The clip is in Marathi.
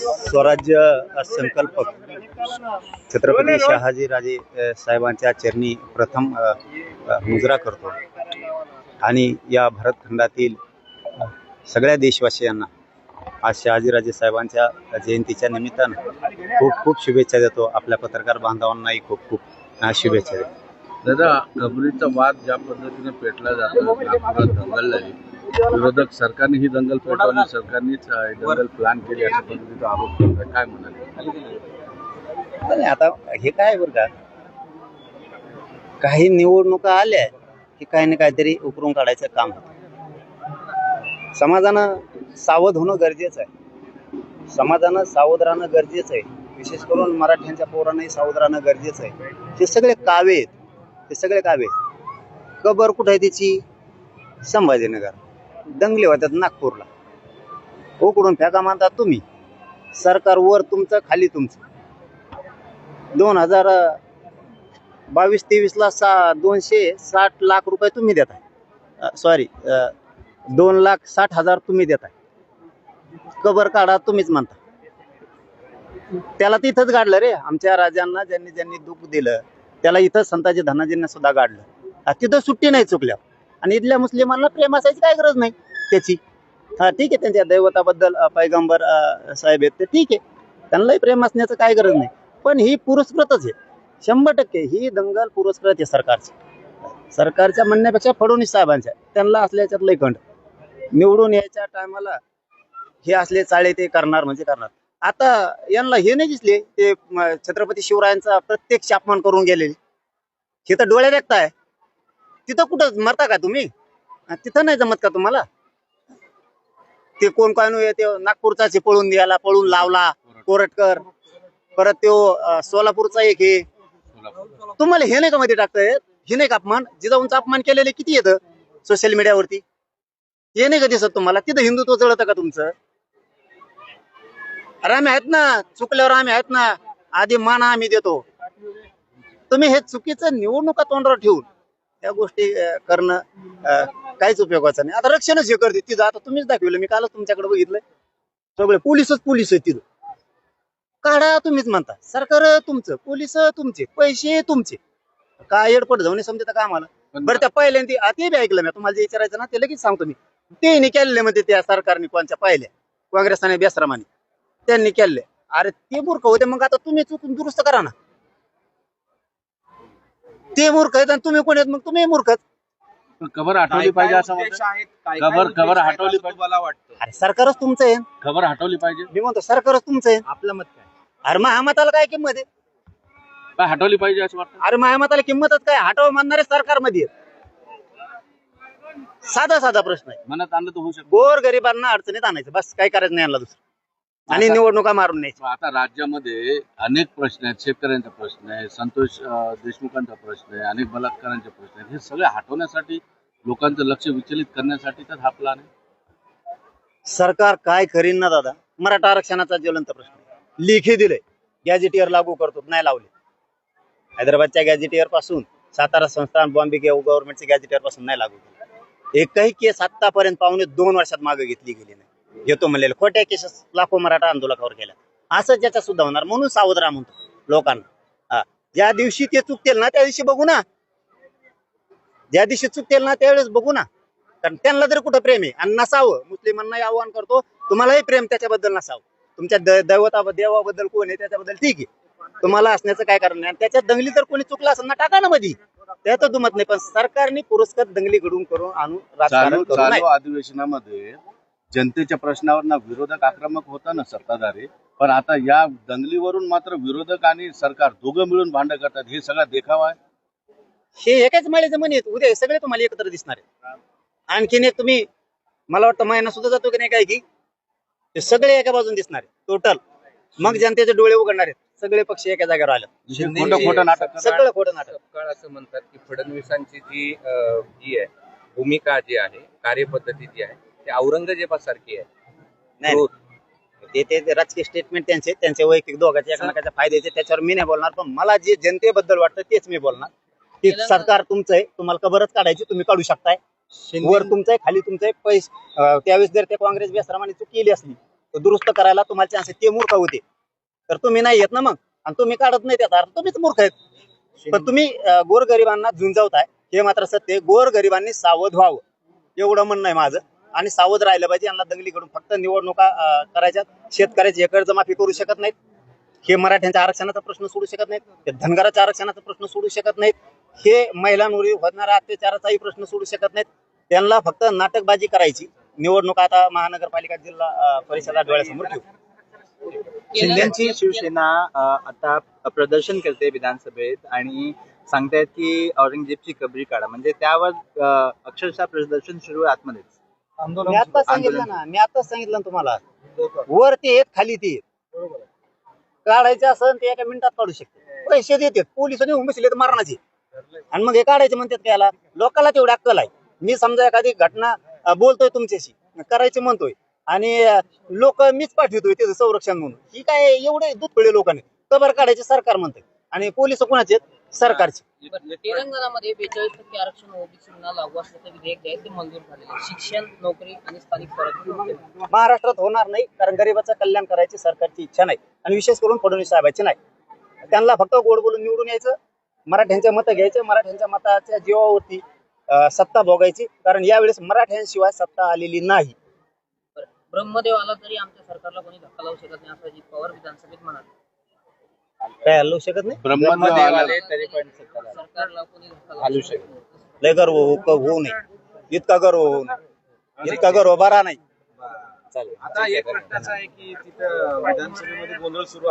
स्वराज्य संकल्पक छत्रपती शहाजीराजे साहेबांच्या चरणी प्रथम मुजरा करतो. आणि या भारतखंडातील सगळ्या देशवासियांना आज शहाजीराजे साहेबांच्या जयंतीच्या निमित्तानं खूप खूप शुभेच्छा देतो. आपल्या पत्रकार बांधवांनाही खूप खूप शुभेच्छा देतो. दादा कबरीचा वाद ज्या पद्धतीने पेटला जातो नागपुरात दंगल झाली विरोधक सरकारने ही दंगल पेटवली सरकारनेच दंगल प्लॅन केली अशा पद्धतीचा आरोप करतात काय म्हणाले? नाही आता हे काय बरं का? काही निवडणुका आल्या की काही ना काहीतरी उकरून काढायचं काम होतं. समाजानं सावध होणं गरजेचं आहे. समाजानं सावध राहणं गरजेचं आहे. विशेष करून मराठ्यांच्या पोरांनाही सावध राहणं गरजेचं आहे. हे सगळे कावे आहेत. ते सगळे कावे आहेत. कबर कुठं आहे त्याची संभाजीनगर. दंगले होतात नागपूरला. उकडून फेका मानतात तुम्ही. सरकार वर तुमचं खाली तुमचं. दोन हजार बावीस तेवीसला सा दोनशे साठ लाख रुपये तुम्ही देताय. सॉरी दोन लाख साठ हजार तुम्ही देताय. कबर काढा तुम्हीच म्हणता. त्याला तिथंच गाडलं रे. आमच्या राजांना ज्यांनी ज्यांनी दुःख दिलं त्याला इथं संताजी धनाजींना सुद्धा गाडलं. तिथं सुट्टी नाही चुकल्या. आणि इथल्या मुस्लिमांना प्रेम असायची काय गरज नाही त्याची. हा ठीक आहे त्यांच्या दैवताबद्दल पैगंबर साहेब आहेत ते ठीक आहे. त्यांनाही प्रेम असण्याचं काय गरज नाही. पण ही पुरस्कृतच आहे. शंभर टक्के ही दंगल पुरस्कृत आहे सरकारची. सरकारच्या म्हणण्यापेक्षा फडणवीस साहेबांच्या. त्यांना असल्याच्यात लय खंड निवडून यायच्या टायमाला हे असले चाळे ते करणार म्हणजे करणार. आता यांना हे नाही दिसले ते छत्रपती शिवरायांचा प्रत्यक्ष अपमान करून गेलेले. हे तर डोळे देखताय तिथं कुठं मरता का तुम्ही? तिथं नाही जमत का तुम्हाला? ते कोण काय ते नागपूरचा पळून द्यायला पळून लावला कोरटकर परत तो सोलापूरचा एक हे तुम्हाला हे नाही का मध्ये टाकताय हे नाही का अपमान? जिजाऊंचा अपमान केलेले किती येतं सोशल मीडियावरती हे नाही का दिसत तुम्हाला? तिथं हिंदुत्व जळतं का तुमचं? अरे आम्ही आहेत ना चुकल्यावर आम्ही आहेत ना आधी मान आम्ही देतो. तुम्ही हे चुकीचं निवडणुका तोंडावर ठेवून त्या गोष्टी करणं काहीच उपयोगाचं नाही. आता रक्षणच हे करते. तिथं आता तुम्हीच दाखवलं. मी कालच तुमच्याकडे बघितलंय. सगळे पोलिसच पोलीस आहेत तिथं. काढा तुम्हीच म्हणता. सरकार तुमचं पोलीस तुमचे पैसे तुमचे. काय एडपट जाऊन समजता का आम्हाला. बरं त्या पहिल्यांदा ते बी ऐकलं मी. तुम्हाला जे विचारायचं ना ते लगेच सांगतो मी. ते नाही केलेले म्हणते त्या सरकारने कोणच्या पाहिल्या? काँग्रेस आणि बेसरामाने. त्यांनी केले अरे ते मूर्ख होते. मग आता तुम्ही चुकून दुरुस्त करा ना. ते मूर्ख आहेत आणि तुम्ही कोण आहेत? मग तुम्ही मूर्ख कबर हटवली पाहिजे असं म्हणतात कबर कबर हटवली पाहिजे. मला वाटतं? अरे सरकारच तुमचं आहे. खबर हटवली पाहिजे. मी म्हणतो सरकारच तुमचं आहे. आपलं मत काय? अरे महामताला काय किंमत आहे? काय हटवली पाहिजे असं वाटतं? अरे महामताला किंमतच काय? हटव मानणारे सरकारमध्ये आहेत. साधा साधा प्रश्न आहे. मनात आणलं तर होऊ शकतो. गोर गरिबांना अडचणीत आणायचं. बस काय करायचं नाही यांना दुसरं. आणि निवडणुका मारून न्यायच्या. आता राज्यामध्ये अनेक प्रश्न आहेत. शेतकऱ्यांचा प्रश्न आहे संतोष देशमुखांचा प्रश्न आहे अनेक बलात्कारांचे प्रश्न आहेत. हे सगळे हटवण्यासाठी लोकांचं लक्ष विचलित करण्यासाठी तर हा प्लान आहे. सरकार काय करीन ना दादा? मराठा आरक्षणाचा ज्वलंत प्रश्न. आहे. लेखी दिले. गॅजेटियर लागू करतो नाही लावले. हैदराबादच्या गॅजेटियरपासून सातारा संस्थान बॉम्बे गव्हर्नमेंटच्या गॅजेटियरपासून नाही लागू केलं. एकही केस आतापर्यंत पावणे दोन वर्षात मागे घेतली गेली नाही. घेतो म्हणलेलं. खोट्या केसेस लाखो मराठा आंदोलकावर केल्या असं ज्याच्या सुद्धा होणार म्हणून सावध राहा म्हणतो लोकांना. हा. ज्या दिवशी ते चुकतील ना त्या दिवशी बघू ना. ज्या दिवशी चुकतील ना त्यावेळेस बघू ना. कारण त्यांना जर कुठं प्रेम आहे? आणि नसावं. मुस्लिमांनाही आव्हान करतो तुम्हालाही प्रेम त्याच्याबद्दल नसावं. तुमच्या दैवता देवाबद्दल कोण आहे त्याच्याबद्दल ठीक आहे. तुम्हाला असण्याचं काय कारण नाही. आणि त्याच्यात दंगली तर कोणी चुकला असेल ना टाका ना मधी. त्यात दुमत नाही. पण सरकारने पुरस्कार दंगली घडून करून आणून राजकारण अधिवेशनामध्ये जनतेच्या प्रश्नावर ना विरोधक आक्रमक होता ना सत्ताधारी. पण आता या दंगलीवरून मात्र विरोधक आणि सरकार दोघं मिळून भांडण करतात हे सगळा देखावा आहे. हे एकाच माळेचं म्हणे. उद्या सगळे तुम्हाला एकत्र दिसणार आहे आणखीन एक तुम्ही मला वाटतं महिना सुद्धा जातो की नाही काय की? ते सगळे एका बाजून दिसणार आहे टोटल मग जनतेचे डोळे उघडणार आहेत. सगळे पक्ष एका जागेवर आले. खोटं खोटं नाटक. सगळं खोटं नाटक. असं म्हणतात की फडणवीसांची जी ही आहे भूमिका जी आहे कार्यपद्धती जी आहे ती औरंगजेबासारखी आहे. नाही. ते ते राजकीय स्टेटमेंट त्यांचे त्यांचे वैयक्तिक दोघांचे एकमेकाच्या फायद्याचे त्याच्यावर मी नाही बोलणार पण मला जे जनतेबद्दल वाटतं तेच मी बोलणार. की सरकार तुमचं आहे तुम्हाला कबरच काढायची तुम्ही काढू शकताय. वर तुमचं आहे खाली तुमचं आहे पैसे अं, त्यावेळेस जर ते काँग्रेस बेसरामाने चूक केली असली तर दुरुस्त करायला तुम्हाला चान्स आहे ते मूर्ख होते. तर तुम्ही नाही येत ना मग? आणि तुम्ही काढत नाही त्याचा अर्थ तुम्हीच मूर्ख आहेत. पण तुम्ही अं, गोरगरिबांना झुंजवताय हे मात्र सत्य आहे. गोरगरिबांनी सावध व्हावं. एवढं म्हणणं आहे माझं. आणि सावध राहिलं पाहिजे. यांना दंगलीकडून फक्त निवडणुका करायच्या शेतकऱ्याची एकर्ज माफी करू शकत नाहीत. हे मराठ्यांच्या आरक्षणाचा प्रश्न सोडू शकत नाहीत. हे धनगराच्या आरक्षणाचा प्रश्न सोडू शकत नाहीत. हे महिलांवर होणाऱ्या अत्याचाराचाही प्रश्न सोडू शकत नाहीत. त्यांना फक्त नाटकबाजी करायची. निवडणूक आता महानगरपालिका जिल्हा परिषदा डोळ्यासमोर ठेवू. शिंदेची शिवसेना आता प्रदर्शन करते विधानसभेत आणि सांगतायत की औरंगजेबची कबरी काढा. म्हणजे त्यावर अक्षरशः प्रदर्शन सुरू आहे आतमध्येच. मी आता सांगितलं ना मी आताच सांगितलं ना तुम्हाला. वर ते येत खाली ते. येत काढायचे असेल ते एका मिनिटात काढू शकते. पैसे देतात. पोलिसांनी उमेसले तर मारणाचे. आणि मग हे काढायचे म्हणतात त्याला लोकांना तेवढी अक्कल आहे. मी समजा एखादी घटना अं, बोलतोय तुमच्याशी करायचे म्हणतोय आणि लोक मीच पाठवतोय त्याचं संरक्षण म्हणून. ही काय एवढे दुधपळे लोकांनी. कबर काढायचे सरकार म्हणते आणि पोलीस कोणाचे आहेत? सरकारचे. तेलंगणामध्ये बेचाळीस टक्के आरक्षण ओबीसींना लागू असल्याचं विधेयक जे आहे ते मंजूर झालेलं आहे. शिक्षण नोकरी आणि स्थानिक स्वराज्य महाराष्ट्रात होणार नाही कारण गरिबाचं कल्याण करायची सरकारची इच्छा नाही आणि विशेष करून फडणवीस साहेबांची नाही. त्यांना फक्त गोड बोलून निवडून यायचं मराठ्यांच्या मतं घ्यायचं मराठ्यांच्या मताच्या जीवावरती अं, सत्ता भोगायची कारण यावेळेस मराठ्यांशिवाय सत्ता आलेली नाही. बरं. ब्रह्मदेव आला तरी आमच्या सरकारला कोणी धक्का लावू शकत नाही असं अजित पवार विधानसभेत म्हणाले. काय हलवू शकत नाही? ब्रह्मदेव आला- तरी पण. सरकारला शकत लय गर्व होऊ होऊ नये. इतका गर्व होऊ नये. इतका गर्व बरा नाही. चालेल. आता एक प्रश्नाचा आहे की तिथं विधानसभेमध्ये गोंधळ सुरू